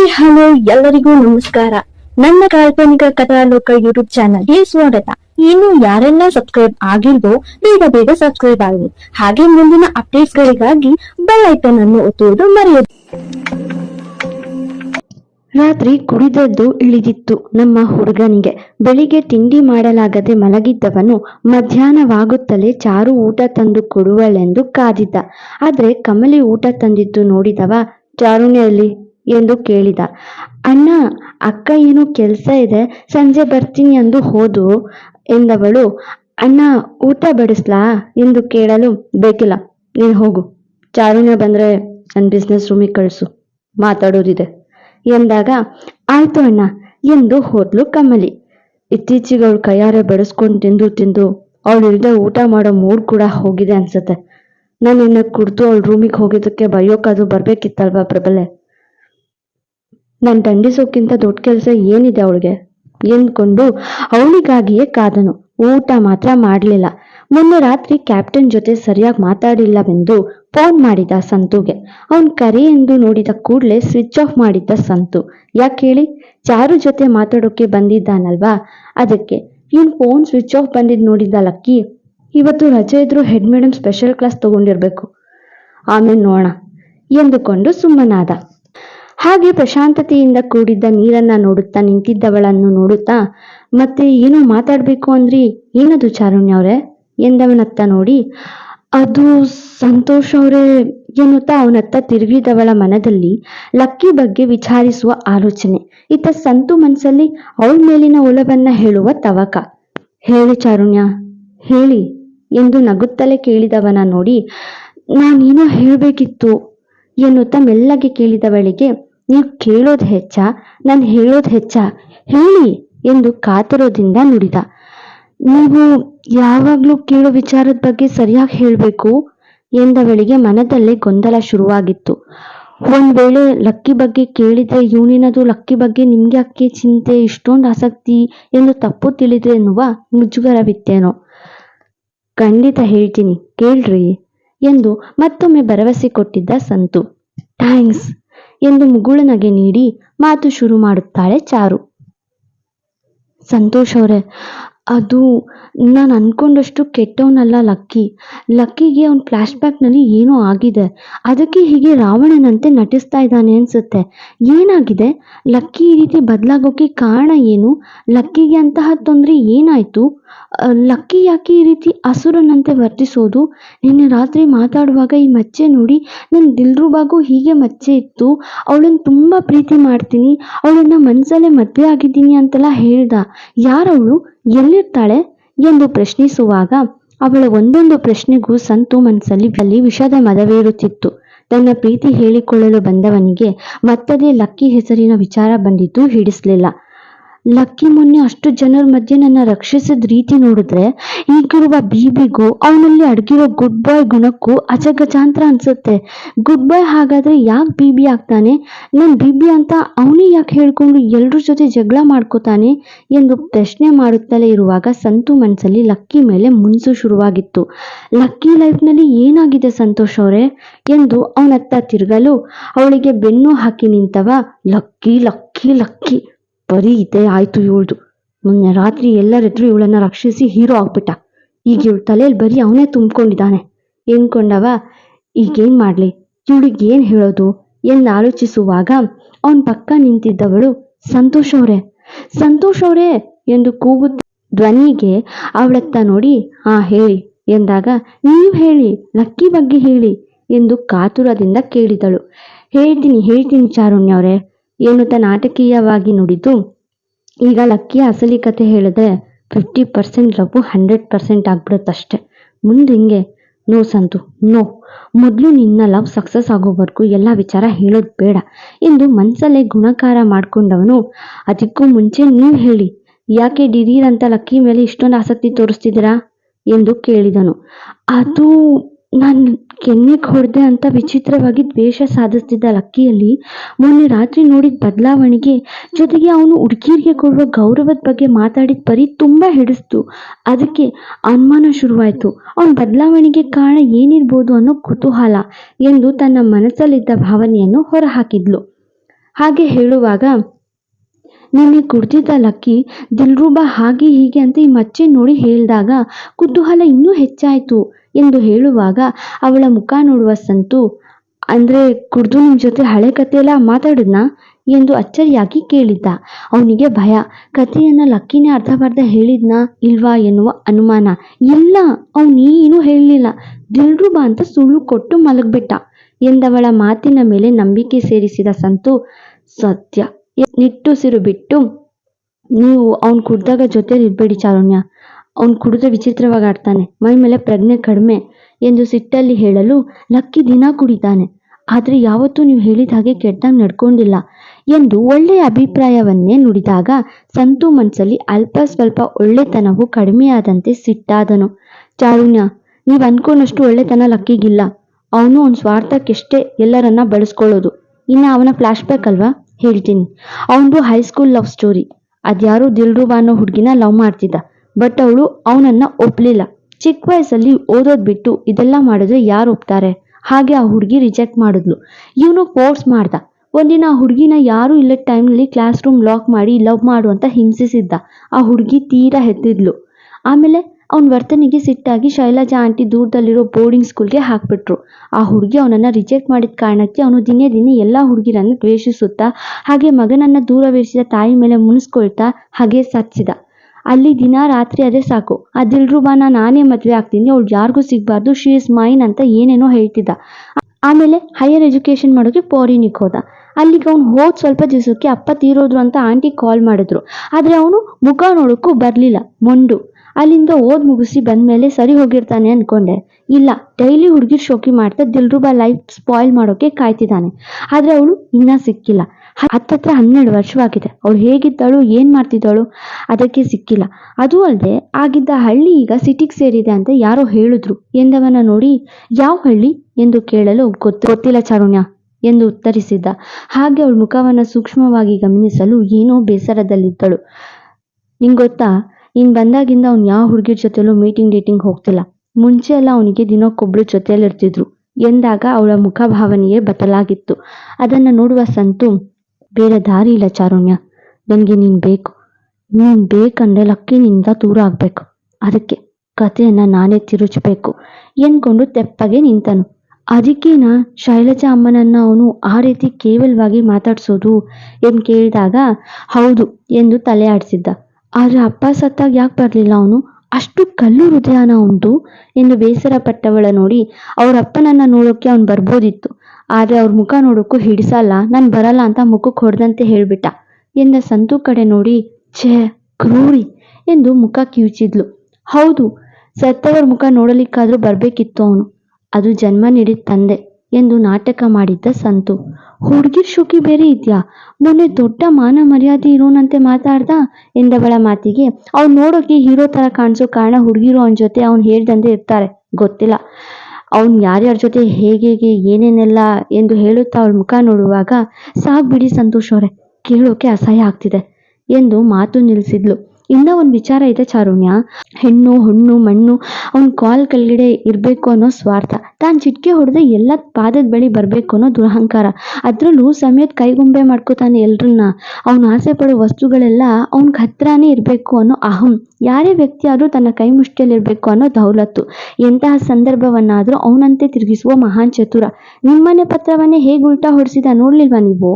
Hi, hello, ಎಲ್ಲರಿಗೂ ನಮಸ್ಕಾರ. ನನ್ನ ಕಾಲ್ಪನಿಕ ಕಥಾಲೋಕ ಯೂಟ್ಯೂಬ್ ಚಾನಲ್ಗೆ ಸ್ವಾಗತ. ಇನ್ನು ಯಾರೆಲ್ಲ ಸಬ್ಸ್ಕ್ರೈಬ್ ಆಗಿಲ್ವೋ, ಬೇಗ ಬೇಗ ಸಬ್ಸ್ಕ್ರೈಬ್ ಆಗಿ ಹಾಗೆ ಮುಂದಿನ ಅಪ್ಡೇಟ್ಸ್ ಗಳಿಗಾಗಿ ಬೆಲ್ ಐಕನ್ ಅನ್ನು ಒತ್ತುವುದು ಮರೆಯದು. ರಾತ್ರಿ ಕುಡಿದದ್ದು ಇಳಿದಿತ್ತು ನಮ್ಮ ಹುಡುಗನಿಗೆ. ಬೆಳಿಗ್ಗೆ ತಿಂಡಿ ಮಾಡಲಾಗದೆ ಮಲಗಿದ್ದವನು ಮಧ್ಯಾಹ್ನವಾಗುತ್ತಲೇ ಚಾರು ಊಟ ತಂದು ಕೊಡುವಳೆಂದು ಕಾದಿದ್ದ. ಆದ್ರೆ ಕಮಲಿ ಊಟ ತಂದಿದ್ದು ನೋಡಿದವ? ಚಾರುನೆಯಲ್ಲಿ ಎಂದು ಕೇಳಿದ. ಅಣ್ಣ, ಅಕ್ಕ ಏನೋ ಕೆಲಸ ಇದೆ, ಸಂಜೆ ಬರ್ತೀನಿ ಎಂದು ಹೋದು ಎಂದವಳು. ಅಣ್ಣ, ಊಟ ಬಡಿಸ್ಲಾ ಎಂದು ಕೇಳಲು ಬೇಕಿಲ್ಲ, ನೀನು ಹೋಗು. ಚಾರುಣ್ಯ ಬಂದ್ರೆ ನನ್ನ ಬಿಸ್ನೆಸ್ ರೂಮಿಗೆ ಕಳಿಸು ಮಾತಾಡೋದಿದೆ ಎಂದಾಗ, ಆಯ್ತು ಅಣ್ಣ, ಎಂದು ಹೋದ್ಲು ಕಮಲಿ. ಇತ್ತೀಚೆಗೆ ಅವಳು ಕೈಯಾರೆ ಬಡಿಸ್ಕೊಂಡು ತಿಂದು ತಿಂದು ಅವಳು ಇಲ್ದೆ ಊಟ ಮಾಡೋ ಮೂಡ್ ಕೂಡ ಹೋಗಿದೆ ಅನ್ಸುತ್ತೆ. ನಾನು ಇನ್ನ ಕುಡ್ದು ಅವಳು ರೂಮಿಗೆ ಹೋಗಿದ್ದಕ್ಕೆ ಬಯ್ಯೋಕಾದ್ರು ಬರ್ಬೇಕಿತ್ತಲ್ವಾ ಪ್ರಬಲೆ? ನನ್ ದಂಡಿಸೋಕ್ಕಿಂತ ದೊಡ್ಡ ಕೆಲಸ ಏನಿದೆ ಅವಳಿಗೆ? ಎಂದ್ಕೊಂಡು ಅವಳಿಗಾಗಿಯೇ ಕಾದನು. ಊಟ ಮಾತ್ರ ಮಾಡಲಿಲ್ಲ. ಮೊನ್ನೆ ರಾತ್ರಿ ಕ್ಯಾಪ್ಟನ್ ಜೊತೆ ಸರಿಯಾಗಿ ಮಾತಾಡಿಲ್ಲವೆಂದು ಫೋನ್ ಮಾಡಿದ ಸಂತುಗೆ. ಅವನ್ ಕರೆ ಎಂದು ನೋಡಿದ ಕೂಡಲೇ ಸ್ವಿಚ್ ಆಫ್ ಮಾಡಿದ್ದ ಸಂತು. ಯಾಕೆ ಹೇಳಿ? ಚಾರು ಜೊತೆ ಮಾತಾಡೋಕೆ ಬಂದಿದ್ದಾನಲ್ವಾ? ಅದಕ್ಕೆ. ಇವನ್ ಫೋನ್ ಸ್ವಿಚ್ ಆಫ್ ಬಂದಿದ್ ನೋಡಿದ್ದ ಲಕ್ಕಿ, ಇವತ್ತು ರಜೆ ಇದ್ರು ಹೆಡ್ ಮೇಡಮ್ ಸ್ಪೆಷಲ್ ಕ್ಲಾಸ್ ತಗೊಂಡಿರ್ಬೇಕು. ಆಮೇಲೆ ನೋಡೋಣ. ಎಂದುಕೊಂಡು ಸುಮ್ಮನಾದ. ಹಾಗೆ ಪ್ರಶಾಂತತೆಯಿಂದ ಕೂಡಿದ್ದ ನೀರನ್ನ ನೋಡುತ್ತಾ ನಿಂತಿದ್ದವಳನ್ನು ನೋಡುತ್ತಾ, ಮತ್ತೆ ಏನೋ ಮಾತಾಡ್ಬೇಕು ಅಂದ್ರಿ? ಏನದು ಚಾರುಣ್ಯ ಅವರೇ? ಎಂದವನತ್ತ ನೋಡಿ, ಅದು ಸಂತೋಷ ಅವರೇ ಎನ್ನುತ್ತಾ ಅವನತ್ತ ತಿರುಗಿದವಳ ಮನದಲ್ಲಿ ಲಕ್ಕಿ ಬಗ್ಗೆ ವಿಚಾರಿಸುವ ಆಲೋಚನೆ. ಇತ್ತ ಸಂತು ಮನಸ್ಸಲ್ಲಿ ಅವಳ ಮೇಲಿನ ಒಲವನ್ನ ಹೇಳುವ ತವಕ. ಹೇಳಿ ಚಾರುಣ್ಯ, ಹೇಳಿ ಎಂದು ನಗುತ್ತಲೇ ಕೇಳಿದವನ ನೋಡಿ, ನಾನೇನೋ ಹೇಳಬೇಕಿತ್ತು ಎನ್ನುತ್ತಾ ಮೆಲ್ಲಗೆ ಕೇಳಿದವಳಿಗೆ ನೀವು ಕೇಳೋದು ಹೆಚ್ಚ, ನಾನು ಹೇಳೋದು ಹೆಚ್ಚ, ಹೇಳಿ ಎಂದು ಕಾತರದಿಂದ ನುಡಿದ. ನೀವು ಯಾವಾಗಲೂ ಕೇಳೋ ವಿಚಾರದ ಬಗ್ಗೆ ಸರಿಯಾಗಿ ಹೇಳಬೇಕು ಎಂದವಳಿಗೆ ಮನದಲ್ಲೇ ಗೊಂದಲ ಶುರುವಾಗಿತ್ತು. ಒಂದು ವೇಳೆ ಲಕ್ಕಿ ಬಗ್ಗೆ ಕೇಳಿದ್ರೆ ಇವನಿನದು ಲಕ್ಕಿ ಬಗ್ಗೆ ನಿಮ್ಗೆ ಯಾಕೆ ಚಿಂತೆ ಇಷ್ಟೊಂದು ಆಸಕ್ತಿ ಎಂದು ತಪ್ಪು ತಿಳಿದ್ರೆ ಎನ್ನುವ ಮುಜುಗರವಿತ್ತೇನೋ. ಖಂಡಿತ ಹೇಳ್ತೀನಿ, ಕೇಳ್ರಿ ಎಂದು ಮತ್ತೊಮ್ಮೆ ಭರವಸೆ ಕೊಟ್ಟಿದ್ದ ಸಂತು. ಥ್ಯಾಂಕ್ಸ್. ಎಂದು ಮುಗುಳನಗೆ ನೀಡಿ ಮಾತು ಶುರು ಮಾಡುತ್ತಾಳೆ ಚಾರು. ಸಂತೋಷ್ ಅವರೇ ಅದು, ನಾನು ಅನ್ಕೊಂಡಷ್ಟು ಕೆಟ್ಟವನಲ್ಲ ಲಕ್ಕಿ. ಲಕ್ಕಿಗೆ ಅವ್ನ ಫ್ಲ್ಯಾಶ್ ಬ್ಯಾಕ್ನಲ್ಲಿ ಏನೋ ಆಗಿದೆ. ಅದಕ್ಕೆ ಹೀಗೆ ರಾವಣನಂತೆ ನಟಿಸ್ತಾ ಇದ್ದಾನೆ ಅನ್ಸುತ್ತೆ. ಏನಾಗಿದೆ? ಲಕ್ಕಿ ಈ ರೀತಿ ಬದಲಾಗೋಕೆ ಕಾರಣ ಏನು? ಲಕ್ಕಿಗೆ ಅಂತಹ ತೊಂದರೆ ಏನಾಯ್ತು? ಲಕ್ಕಿ ಯಾಕೆ ಈ ರೀತಿ ಹಸುರನಂತೆ ವರ್ತಿಸೋದು? ನಿನ್ನೆ ರಾತ್ರಿ ಮಾತಾಡುವಾಗ ಈ ಮಚ್ಚೆ ನೋಡಿ ನನ್ನ ದಿಲ್ರುಬಾಗೂ ಹೀಗೆ ಮಚ್ಚೆ ಇತ್ತು. ಅವಳನ್ನ ತುಂಬ ಪ್ರೀತಿ ಮಾಡ್ತೀನಿ. ಅವಳನ್ನ ಮನಸ್ಸಲ್ಲೇ ಮದುವೆ ಆಗಿದ್ದೀನಿ ಅಂತೆಲ್ಲ ಹೇಳ್ದ. ಯಾರವಳು? ಎಲ್ಲಿರ್ತಾಳೆ ಎಂದು ಪ್ರಶ್ನಿಸುವಾಗ ಅವಳ ಒಂದೊಂದು ಪ್ರಶ್ನೆಗೂ ಸಂತು ಮನಸ್ಸಲ್ಲಿ ಅಲ್ಲಿ ವಿಷದ ಮದವೇರುತ್ತಿತ್ತು ತನ್ನ ಪ್ರೀತಿ ಹೇಳಿಕೊಳ್ಳಲು ಬಂದವನಿಗೆ ಮತ್ತದೇ ಲಕ್ಕಿ ಹೆಸರಿನ ವಿಚಾರ ಬಂದಿದ್ದು ಹಿಡಿಸ್ಲಿಲ್ಲ. ಲಕ್ಕಿ ಮೊನ್ನೆ ಅಷ್ಟು ಜನರ ಮಧ್ಯೆ ನನ್ನ ರಕ್ಷಿಸಿದ ರೀತಿ ನೋಡಿದ್ರೆ ಈಗಿರುವ ಬೀಬಿಗೂ, ಅವನಲ್ಲಿ ಅಡಗಿರೋ ಗುಡ್ ಬಾಯ್ ಗುಣಕ್ಕೂ ಅಜಗಜಾಂತರ ಅನ್ಸುತ್ತೆ. ಗುಡ್ ಬಾಯ್ ಹಾಗಾದ್ರೆ ಯಾಕೆ ಬೀಬಿ ಆಗ್ತಾನೆ? ನನ್ನ ಬೀಬಿ ಅಂತ ಅವನೇ ಯಾಕೆ ಹೇಳ್ಕೊಂಡು ಎಲ್ರ ಜೊತೆ ಜಗಳ ಮಾಡ್ಕೋತಾನೆ ಎಂದು ಪ್ರಶ್ನೆ ಮಾಡುತ್ತಲೇ ಇರುವಾಗ ಸಂತು ಮನಸ್ಸಲ್ಲಿ ಲಕ್ಕಿ ಮೇಲೆ ಮುನ್ಸು ಶುರುವಾಗಿತ್ತು. ಲಕ್ಕಿ ಲೈಫ್ನಲ್ಲಿ ಏನಾಗಿದೆ ಸಂತೋಷ್ ಅವರೇ? ಎಂದು ಅವನತ್ತ ತಿರುಗಲು, ಅವಳಿಗೆ ಬೆನ್ನು ಹಾಕಿ ನಿಂತವ, ಲಕ್ಕಿ ಲಕ್ಕಿ ಲಕ್ಕಿ. ಬರೀ ಇದೇ ಆಯ್ತು ಇವಳ್ದು. ಮೊನ್ನೆ ರಾತ್ರಿ ಎಲ್ಲರೆದ್ರು ಇವಳನ್ನ ರಕ್ಷಿಸಿ ಹೀರೋ ಆಗ್ಬಿಟ್ಟ. ಈಗ ಇವಳ ತಲೆಯಲ್ಲಿ ಬರೀ ಅವನೇ ತುಂಬಿಕೊಂಡಿದ್ದಾನೆ. ಎಂದ್ಕೊಂಡವ, ಈಗೇನ್ ಮಾಡ್ಲಿ? ಇವಳಿಗೆ ಏನ್ ಹೇಳೋದು? ಎಂದು ಆಲೋಚಿಸುವಾಗ ಅವನ ಪಕ್ಕ ನಿಂತಿದ್ದವಳು ಸಂತೋಷ್ ಅವರೇ. ಸಂತೋಷ್ ಅವರೇ ಎಂದು ಕೂಗುತ್ತ ಧ್ವನಿಗೆ ಅವಳತ್ತ ನೋಡಿ ಆ ಹೇಳಿ. ಎಂದಾಗ, ನೀವು ಹೇಳಿ, ಲಕ್ಕಿ ಬಗ್ಗೆ ಹೇಳಿ. ಎಂದು ಕಾತುರದಿಂದ ಕೇಳಿದಳು. ಹೇಳ್ತೀನಿ ಹೇಳ್ತೀನಿ ಚಾರುಣ್ಯ ಅವರೇ. ಎನ್ನುತ್ತಾ ನಾಟಕೀಯವಾಗಿ ನುಡಿದು, ಈಗ ಲಕ್ಕಿಯ ಅಸಲಿ ಕತೆ ಹೇಳಿದ್ರೆ fifty percent love hundred percent ಆಗ್ಬಿಡುತ್ತಷ್ಟೆ. ಮುಂದೆ ಹಿಂಗೆ, ನೋ ಸಂತು, ನೋ. ಮೊದಲು ನಿನ್ನ ಲವ್ ಸಕ್ಸಸ್ ಆಗೋವರೆಗೂ ಎಲ್ಲ ವಿಚಾರ ಹೇಳೋದು ಬೇಡ. ಎಂದು ಮನಸ್ಸಲ್ಲೇ ಗುಣಕಾರ ಮಾಡಿಕೊಂಡವನು, ಅದಕ್ಕೂ ಮುಂಚೆ ನೀವು ಹೇಳಿ. ಯಾಕೆ ದಿಢೀರ್ ಅಂತ ಲಕ್ಕಿ ಮೇಲೆ ಇಷ್ಟೊಂದು ಆಸಕ್ತಿ ತೋರಿಸ್ತಿದ್ದೀರಾ? ಎಂದು ಕೇಳಿದನು. ಅದು ನಾನು ಕೆನ್ನೆಗೆ ಹೊಡೆದೆ ಅಂತ ವಿಚಿತ್ರವಾಗಿ ದ್ವೇಷ ಸಾಧಿಸ್ತಿದ್ದ ಲಕ್ಕಿಯಲ್ಲಿ, ಮೊನ್ನೆ ರಾತ್ರಿ ನೋಡಿದ ಬದಲಾವಣೆಗೆ ಜೊತೆಗೆ ಅವನು ಹುಡುಗಿರಿಗೆ ಕೊಡುವ ಗೌರವದ ಬಗ್ಗೆ ಮಾತಾಡಿದ ಪರಿ ತುಂಬ ಹಿಡಿಸ್ತು. ಅದಕ್ಕೆ ಅನುಮಾನ ಶುರುವಾಯಿತು. ಅವನ ಬದಲಾವಣೆಗೆ ಕಾರಣ ಏನಿರ್ಬೋದು ಅನ್ನೋ ಕುತೂಹಲ ಎಂದು ತನ್ನ ಮನಸ್ಸಲ್ಲಿದ್ದ ಭಾವನೆಯನ್ನು ಹೊರಹಾಕಿದ್ಲು. ಹಾಗೆ ಹೇಳುವಾಗ, ನಿನ್ನೆ ಕುಡ್ದಿದ್ದ ಲಕ್ಕಿ ದಿಲ್ರೂಬ ಹಾಗೆ ಹೀಗೆ ಅಂತ ಈ ಮಚ್ಚೆ ನೋಡಿ ಹೇಳಿದಾಗ ಕುತೂಹಲ ಇನ್ನೂ ಹೆಚ್ಚಾಯಿತು. ಎಂದು ಹೇಳುವಾಗ ಅವಳ ಮುಖ ನೋಡುವ ಸಂತು, ಅಂದ್ರೆ ಕುಡ್ದು ನಿಮ್ ಜೊತೆ ಹಳೆ ಕಥೆಯೆಲ್ಲ ಮಾತಾಡಿದ್ನಾ? ಎಂದು ಅಚ್ಚರಿಯಾಗಿ ಕೇಳಿದ್ದ. ಅವನಿಗೆ ಭಯ. ಕಥೆಯನ್ನ ಲಕ್ಕಿನೇ ಅರ್ಧಬಾರ್ಧ ಹೇಳಿದ್ನಾ ಇಲ್ವಾ ಎನ್ನುವ ಅನುಮಾನ. ಇಲ್ಲ ಅವನೇನು ಹೇಳಲಿಲ್ಲ. ದಿಲ್ರುಬಾ ಅಂತ ಸುಳ್ಳು ಕೊಟ್ಟು ಮಲಗ್ಬಿಟ್ಟ. ಎಂದವಳ ಮಾತಿನ ಮೇಲೆ ನಂಬಿಕೆ ಸೇರಿಸಿದ ಸಂತು, ಸತ್ಯ. ನಿಟ್ಟುಸಿರು ಬಿಟ್ಟು ನೀವು ಅವ್ನು ಕುಡ್ದಾಗ ಜೊತೆಲಿ ಇರ್ಬೇಡಿ ಚಾರುಣ್ಯ. ಅವ್ನು ಕುಡಿದ್ರೆ ವಿಚಿತ್ರವಾಗಿ ಆಡ್ತಾನೆ ಮೈ ಮೇಲೆ ಪ್ರಜ್ಞೆ ಕಡಿಮೆ ಎಂದು ಸಿಟ್ಟಲ್ಲಿ ಹೇಳಲು ಲಕ್ಕಿ ದಿನ ಕುಡಿತಾನೆ. ಆದರೆ ಯಾವತ್ತೂ ನೀವು ಹೇಳಿದ ಹಾಗೆ ಕೆಟ್ಟಾಗಿ ನಡ್ಕೊಂಡಿಲ್ಲ ಎಂದು ಒಳ್ಳೆಯ ಅಭಿಪ್ರಾಯವನ್ನೇ ನುಡಿದಾಗ ಸಂತು ಮನಸ್ಸಲ್ಲಿ ಅಲ್ಪ ಸ್ವಲ್ಪ ಒಳ್ಳೆತನವು ಕಡಿಮೆಯಾದಂತೆ ಸಿಟ್ಟಾದನು. ಚಾರುಣ್ಯ, ನೀವು ಅನ್ಕೊಂಡಷ್ಟು ಒಳ್ಳೆತನ ಲಕ್ಕಿಗಿಲ್ಲ. ಅವನು ಅವನ ಸ್ವಾರ್ಥಕ್ಕೆಷ್ಟೇ ಎಲ್ಲರನ್ನ ಬಳಸ್ಕೊಳ್ಳೋದು. ಇನ್ನು ಅವನ ಫ್ಲಾಶ್ ಬ್ಯಾಕ್ ಅಲ್ವಾ? ಹೇಳ್ತೀನಿ. ಅವನದು ಹೈಸ್ಕೂಲ್ ಲವ್ ಸ್ಟೋರಿ. ಅದ್ಯಾರು ದಿಲ್ರುಬಾ ಅನ್ನೋ ಹುಡುಗಿನ ಲವ್ ಮಾಡ್ತಿದ್ದ. ಬಟ್ ಅವಳು ಅವನನ್ನ ಒಪ್ಪಲಿಲ್ಲ ಚಿಕ್ಕ ವಯಸ್ಸಲ್ಲಿ ಓದೋದು ಬಿಟ್ಟು ಇದೆಲ್ಲ ಮಾಡಿದ್ರೆ ಯಾರು ಒಪ್ತಾರೆ? ಹಾಗೆ ಆ ಹುಡುಗಿ ರಿಜೆಕ್ಟ್ ಮಾಡಿದ್ಲು. ಇವನು ಫೋರ್ಸ್ ಮಾಡ್ದ. ಒಂದಿನ ಆ ಹುಡುಗಿನ ಯಾರು ಇಲ್ಲದ ಟೈಮ್ನಲ್ಲಿ ಕ್ಲಾಸ್ ರೂಮ್ ಲಾಕ್ ಮಾಡಿ ಲವ್ ಮಾಡು ಅಂತ ಹಿಂಸಿಸಿದ್ದ. ಆ ಹುಡುಗಿ ತೀರಾ ಹೆತ್ತಿದ್ಲು ಆಮೇಲೆ ಅವನ ವರ್ತನೆಗೆ ಸಿಟ್ಟಾಗಿ ಶೈಲಜಾ ಆಂಟಿ ದೂರದಲ್ಲಿರೋ ಬೋರ್ಡಿಂಗ್ ಸ್ಕೂಲ್ಗೆ ಹಾಕ್ಬಿಟ್ರು. ಆ ಹುಡುಗಿ ಅವನನ್ನು ರಿಜೆಕ್ಟ್ ಮಾಡಿದ ಕಾರಣಕ್ಕೆ ಅವನು ದಿನೇ ದಿನೇ ಎಲ್ಲ ಹುಡುಗಿರನ್ನು ದ್ವೇಷಿಸುತ್ತಾ, ಹಾಗೆ ಮಗನನ್ನ ದೂರವಿರಿಸಿದ ತಾಯಿ ಮೇಲೆ ಮುನಿಸ್ಕೊಳ್ತಾ ಹಾಗೆ ಸತ್ತಿದ ಅಲ್ಲಿ ದಿನ ರಾತ್ರಿ ಅದೇ ಸಾಕು. ಆ ದಿಲ್ರುಬಾನ ನಾನೇ ಮದುವೆ ಆಗ್ತೀನಿ. ಅವ್ಳು ಯಾರಿಗೂ ಸಿಗಬಾರ್ದು. ಶಿ ಇಸ್ ಮೈನ್ ಅಂತ ಏನೇನೋ ಹೇಳ್ತಿದ್ದ. ಆಮೇಲೆ ಹೈಯರ್ ಎಜುಕೇಶನ್ ಮಾಡೋಕೆ ಫಾರಿನಿಗೆ ಹೋದ. ಅಲ್ಲಿಗೆ ಅವ್ನು ಹೋದ ಸ್ವಲ್ಪ ದಿವಸಕ್ಕೆ ಅಪ್ಪ ತೀರೋದ್ರು ಅಂತ ಆಂಟಿ ಕಾಲ್ ಮಾಡಿದ್ರು. ಆದರೆ ಅವನು ಮುಖ ನೋಡೋಕ್ಕೂ ಬರಲಿಲ್ಲ. ಮೊಂಡು. ಅಲ್ಲಿಂದ ಓದ್ ಮುಗಿಸಿ ಬಂದ್ಮೇಲೆ ಸರಿ ಹೋಗಿರ್ತಾನೆ ಅನ್ಕೊಂಡೆ. ಇಲ್ಲ ಡೈಲಿ ಹುಡುಗಿ ಶೋಕಿ ಮಾಡ್ತಾ ದಿಲ್ರುಬಾ ಲೈಫ್ ಸ್ಪಾಯ್ಲ್ ಮಾಡೋಕೆ ಕಾಯ್ತಿದ್ದಾನೆ. ಆದ್ರೆ ಅವಳು ಇನ್ನೂ ಸಿಕ್ಕಿಲ್ಲ. ಹತ್ತತ್ರ ಹನ್ನೆರಡು ವರ್ಷವಾಗಿದೆ. ಅವಳು ಹೇಗಿದ್ದಾಳು, ಏನ್ ಮಾಡ್ತಿದ್ದಾಳು ಅದಕ್ಕೆ ಸಿಕ್ಕಿಲ್ಲ. ಅದು ಅಲ್ಲದೆ ಆಗಿದ್ದ ಹಳ್ಳಿ ಈಗ ಸಿಟಿಗೆ ಸೇರಿದೆ ಅಂತ ಯಾರೋ ಹೇಳಿದ್ರು. ಎಂದವನ ನೋಡಿ ಯಾವ ಹಳ್ಳಿ ಎಂದು ಕೇಳಲು ಗೊತ್ತು, ಗೊತ್ತಿಲ್ಲ ಚಾರುಣ್ಯ ಎಂದು ಉತ್ತರಿಸಿದ್ದ. ಹಾಗೆ ಅವಳ ಮುಖವನ್ನು ಸೂಕ್ಷ್ಮವಾಗಿ ಗಮನಿಸಲು ಏನೋ ಬೇಸರದಲ್ಲಿದ್ದಳು. ನಿಂಗೆ ಗೊತ್ತಾ ನೀನು ಬಂದಾಗಿಂದ ಅವ್ನು ಯಾವ ಹುಡುಗಿರ ಜೊತೆಲೂ ಮೀಟಿಂಗ್ ಡೇಟಿಂಗ್ ಹೋಗ್ತಿಲ್ಲ. ಮುಂಚೆ ಎಲ್ಲ ಅವನಿಗೆ ದಿನಕ್ಕೊಬ್ಳು ಜೊತೆಯಲ್ಲಿರ್ತಿದ್ರು. ಎಂದಾಗ ಅವಳ ಮುಖಭಾವನೆಯೇ ಬದಲಾಗಿತ್ತು. ಅದನ್ನು ನೋಡುವ ಸಂತು ಬೇರೆ ದಾರಿ ಇಲ್ಲ ಚಾರುಣ್ಯ. ನನಗೆ ನೀನು ಬೇಕು. ನೀನು ಬೇಕಂದ್ರೆ ಲಕ್ಕಿನಿಂದ ದೂರ ಆಗಬೇಕು. ಅದಕ್ಕೆ ಕಥೆಯನ್ನು ನಾನೇ ತಿರುಚಬೇಕು. ಎಂದ್ಕೊಂಡು ತೆಪ್ಪಗೆ ನಿಂತನು. ಅದಕ್ಕೇನ ಶೈಲಜಾ ಅಮ್ಮನನ್ನ ಅವನು ಆ ರೀತಿ ಕೇವಲವಾಗಿ ಮಾತಾಡ್ಸೋದು ಎಂದು ಕೇಳಿದಾಗ, ಹೌದು ಎಂದು ತಲೆ ಆಡಿಸಿದ್ದ. ಆದರೆ ಅಪ್ಪ ಸತ್ತಾಗ ಯಾಕೆ ಬರಲಿಲ್ಲ ಅವನು? ಅಷ್ಟು ಕಲ್ಲು ಹೃದಯನ ಉಂಟು ಎಂದು ಬೇಸರ ಪಟ್ಟವಳ ನೋಡಿ ಅವ್ರ ಅಪ್ಪನನ್ನು ನೋಡೋಕೆ ಅವನು ಬರ್ಬೋದಿತ್ತು. ಆದರೆ ಅವ್ರ ಮುಖ ನೋಡೋಕ್ಕೂ ಹಿಡಿಸಲ್ಲ. ನಾನು ಬರಲ್ಲ ಅಂತ ಮುಖಕ್ಕೆ ಹೊಡೆದಂತೆ ಹೇಳ್ಬಿಟ್ಟ. ಎಂದ ಸಂತು ಕಡೆ ನೋಡಿ, ಛೇ, ಕ್ರೂರಿ ಎಂದು ಮುಖ ಕಿವುಚಿದ್ಲು. ಹೌದು, ಸತ್ತವರ ಮುಖ ನೋಡಲಿಕ್ಕಾದ್ರೂ ಬರಬೇಕಿತ್ತು ಅವನು. ಅದು ಜನ್ಮ ನೀಡಿದ ತಂದೆ ಎಂದು ನಾಟಕ ಮಾಡಿದ್ದ ಸಂತು. ಹುಡುಗಿ ಶುಕಿ ಬೇರೆ ಇದ್ಯಾ? ಮೊನ್ನೆ ದೊಡ್ಡ ಮಾನ ಮರ್ಯಾದೆ ಇರೋನಂತೆ ಮಾತಾಡ್ದ ಎಂದವಳ ಮಾತಿಗೆ. ಅವ್ನು ನೋಡೋಕೆ ಹೀರೋ ತರ ಕಾಣಿಸೋ ಕಾರಣ ಹುಡುಗಿರು ಅವನ ಜೊತೆ ಅವ್ನು ಹೇಳ್ದಂತೆ ಇರ್ತಾರೆ. ಗೊತ್ತಿಲ್ಲ. ಅವ್ನು ಯಾರ್ಯಾರ ಜೊತೆ ಹೇಗೆ ಹೇಗೆ ಏನೇನೆಲ್ಲ ಎಂದು ಹೇಳುತ್ತಾ ಅವಳ ಮುಖ ನೋಡುವಾಗ, ಸಾಕ್ ಬಿಡಿ ಸಂತೋಷ್ ಅವರೇ, ಕೇಳೋಕೆ ಅಸಹ್ಯ ಆಗ್ತಿದೆ ಎಂದು ಮಾತು ನಿಲ್ಲಿಸಿದ್ಲು ಇನ್ನ ಒಂದು ವಿಚಾರ ಇದೆ ಚಾರುಣ್ಯ. ಹೆಣ್ಣು, ಹೊಣ್ಣು, ಮಣ್ಣು, ಅವ್ನ ಕಾಲ್ ಕೆಳಗಡೆ ಇರಬೇಕು ಅನ್ನೋ ಸ್ವಾರ್ಥ. ತಾನು ಚಿಟ್ಕೆ ಹೊಡೆದ್ರೆ ಎಲ್ಲ ಪಾದದ ಬಳಿ ಬರಬೇಕು ಅನ್ನೋ ದುರಹಂಕಾರ. ಅದರಲ್ಲೂ ಸಮಯದ ಕೈಗೊಂಬೆ ಮಾಡ್ಕೋತಾನೆ ಎಲ್ರನ್ನ. ಅವನು ಆಸೆ ಪಡೋ ವಸ್ತುಗಳೆಲ್ಲ ಅವ್ನಿಗೆ ಹತ್ರನೇ ಇರಬೇಕು ಅನ್ನೋ ಅಹಂ. ಯಾರೇ ವ್ಯಕ್ತಿ ಆದರೂ ತನ್ನ ಕೈ ಮುಷ್ಟಿಯಲ್ಲಿ ಇರಬೇಕು ಅನ್ನೋ ದೌಲತ್ತು. ಎಂತಹ ಸಂದರ್ಭವನ್ನಾದರೂ ಅವನಂತೆ ತಿರುಗಿಸುವ ಮಹಾನ್ ಚತುರ. ನಿಮ್ಮನೆ ಪತ್ರವನ್ನೇ ಹೇಗೆ ಉಲ್ಟಾ ಹೊಡಿಸಿದ ನೋಡ್ಲಿಲ್ವಾ ನೀವು?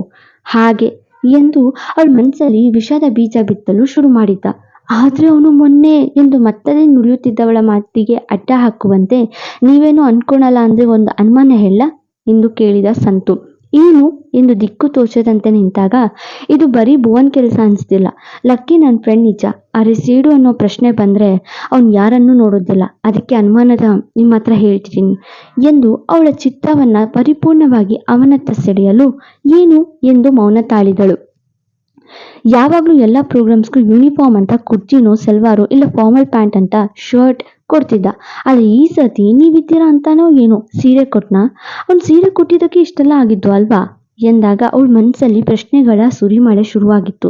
ಹಾಗೆ. ಎಂದು ಅವಳ ಮನಸ್ಸಲ್ಲಿ ವಿಷದ ಬೀಜ ಬಿತ್ತಲು ಶುರು ಮಾಡಿದ್ದ. ಆದ್ರೆ ಅವನು ಮೊನ್ನೆ ಎಂದು ಮತ್ತದೇ ನುಡಿಯುತ್ತಿದ್ದವಳ ಮಾತಿಗೆ ಅಡ್ಡ ಹಾಕುವಂತೆ ನೀವೇನು ಅನ್ಕೊಳಲ್ಲ ಅಂದ್ರೆ ಒಂದು ಅನುಮಾನ ಹೇಳ ಎಂದು ಕೇಳಿದ ಸಂತು. ಏನು ಎಂದು ದಿಕ್ಕು ತೋಚದಂತೆ ನಿಂತಾಗ, ಇದು ಬರೀ ಭುವನ್ ಕೆಲಸ ಅನಿಸ್ತಿಲ್ಲ. ಲಕ್ಕಿ ನನ್ನ ಫ್ರೆಂಡ್ ನಿಜ. ಆದರೆ ಸೀಡು ಅನ್ನೋ ಪ್ರಶ್ನೆ ಬಂದರೆ ಅವನು ಯಾರನ್ನೂ ನೋಡೋದಿಲ್ಲ. ಅದಕ್ಕೆ ಅನುಮಾನದ ನಿಮ್ಮ ಹತ್ರ ಹೇಳ್ತೀನಿ ಎಂದು ಅವಳ ಚಿತ್ತವನ್ನು ಪರಿಪೂರ್ಣವಾಗಿ ಅವನತ್ತ ಸೆಳೆಯಲು ಏನು ಎಂದು ಮೌನ ತಾಳಿದಳು. ಯಾವಾಗಲೂ ಎಲ್ಲ ಪ್ರೋಗ್ರಾಮ್ಸ್ಗೂ ಯೂನಿಫಾರ್ಮ್ ಅಂತ ಕುರ್ಚಿನೋ ಸೆಲ್ವಾರು, ಇಲ್ಲ ಫಾರ್ಮಲ್ ಪ್ಯಾಂಟ್ ಅಂತ ಶರ್ಟ್ ಕೊಡ್ತಿದ್ದ. ಆದರೆ ಈ ಸತಿ ನೀವಿದ್ದೀರಾ ಅಂತಾನೋ ಏನೋ ಸೀರೆ ಕೊಟ್ನಾ? ಅವ್ನು ಸೀರೆ ಕೊಟ್ಟಿದ್ದಕ್ಕೆ ಇಷ್ಟೆಲ್ಲ ಆಗಿದ್ದು ಅಲ್ವಾ? ಎಂದಾಗ ಅವಳ ಮನಸ್ಸಲ್ಲಿ ಪ್ರಶ್ನೆಗಳ ಸುರಿಮಳೆ ಶುರುವಾಗಿತ್ತು.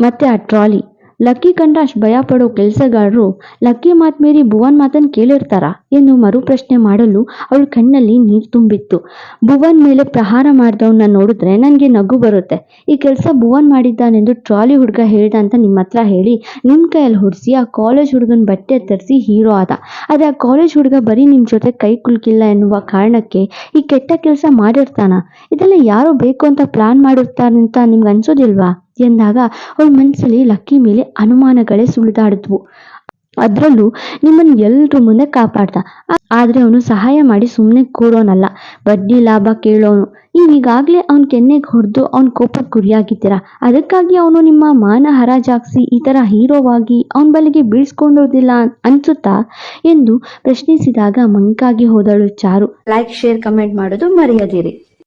ಮತ್ತೆ ಆ ಟ್ರಾಲಿ ಲಕ್ಕಿ ಕಂಡ ಅಷ್ಟು ಭಯ ಪಡೋ ಕೆಲಸಗಾರರು, ಲಕ್ಕಿ ಮಾತ್ ಮೀರಿ ಭುವನ್ ಮಾತನ್ನು ಕೇಳಿರ್ತಾರ ಎಂದು ಮರುಪ್ರಶ್ನೆ ಮಾಡಲು ಅವಳ ಕಣ್ಣಲ್ಲಿ ನೀರು ತುಂಬಿತ್ತು. ಭುವನ್ ಮೇಲೆ ಪ್ರಹಾರ ಮಾಡಿದವನ್ನ ನೋಡಿದ್ರೆ ನನಗೆ ನಗು ಬರುತ್ತೆ. ಈ ಕೆಲಸ ಭುವನ್ ಮಾಡಿದ್ದಾನೆಂದು ಟ್ರಾಲಿ ಹುಡುಗ ಹೇಳ್ದ ಅಂತ ನಿಮ್ಮ ಹತ್ರ ಹೇಳಿ ನಿಮ್ಮ ಕೈಯಲ್ಲಿ ಹೊಡಿಸಿ ಆ ಕಾಲೇಜ್ ಹುಡುಗನ ಬಟ್ಟೆ ತರಿಸಿ ಹೀರೋ ಆದ. ಆದರೆ ಆ ಕಾಲೇಜ್ ಹುಡುಗ ಬರೀ ನಿಮ್ಮ ಜೊತೆ ಕೈ ಕುಲ್ಕಿಲ್ಲ ಎನ್ನುವ ಕಾರಣಕ್ಕೆ ಈ ಕೆಟ್ಟ ಕೆಲಸ ಮಾಡಿರ್ತಾನ. ಇದೆಲ್ಲ ಯಾರೋ ಬೇಕು ಅಂತ ಪ್ಲಾನ್ ಮಾಡಿರ್ತಾರೆ ಅಂತ ನಿಮ್ಗೆ ಅನ್ಸೋದಿಲ್ವಾ? ಎಂದಾಗ ಅವಳ ಮನಸ್ಸಲ್ಲಿ ಲಕ್ಕಿ ಮೇಲೆ ಅನುಮಾನಗಳೇ ಸುಳಿದಾಡಿದ್ವು. ಅದರಲ್ಲೂ ನಿಮ್ಮನ್ನು ಎಲ್ರ ಮುಂದೆ ಕಾಪಾಡ್ದ. ಆದ್ರೆ ಅವನು ಸಹಾಯ ಮಾಡಿ ಸುಮ್ಮನೆ ಕೂರೋನಲ್ಲ. ಬಡ್ಡಿ ಲಾಭ ಕೇಳೋನು. ನೀವು ಈಗಾಗಲೇ ಅವನ ಕೆನ್ನೆಗೆ ಹೊಡೆದು ಅವನ ಕೋಪಕ್ಕೆ ಗುರಿಯಾಗಿದ್ದೀರಾ? ಅದಕ್ಕಾಗಿ ಅವನು ನಿಮ್ಮ ಮಾನ ಹರಾಜಾಗಿಸಿ ಈ ಥರ ಹೀರೋವಾಗಿ ಅವನ ಬಲಿಗೆ ಬೀಳ್ಸ್ಕೊಂಡಿರೋದಿಲ್ಲ ಅನ್ಸುತ್ತಾ? ಎಂದು ಪ್ರಶ್ನಿಸಿದಾಗ ಮಂಕಾಗಿ ಹೋದಳು ಚಾರು. ಲೈಕ್ ಶೇರ್ ಕಮೆಂಟ್ ಮಾಡೋದು ಮರೆಯದಿರಿ.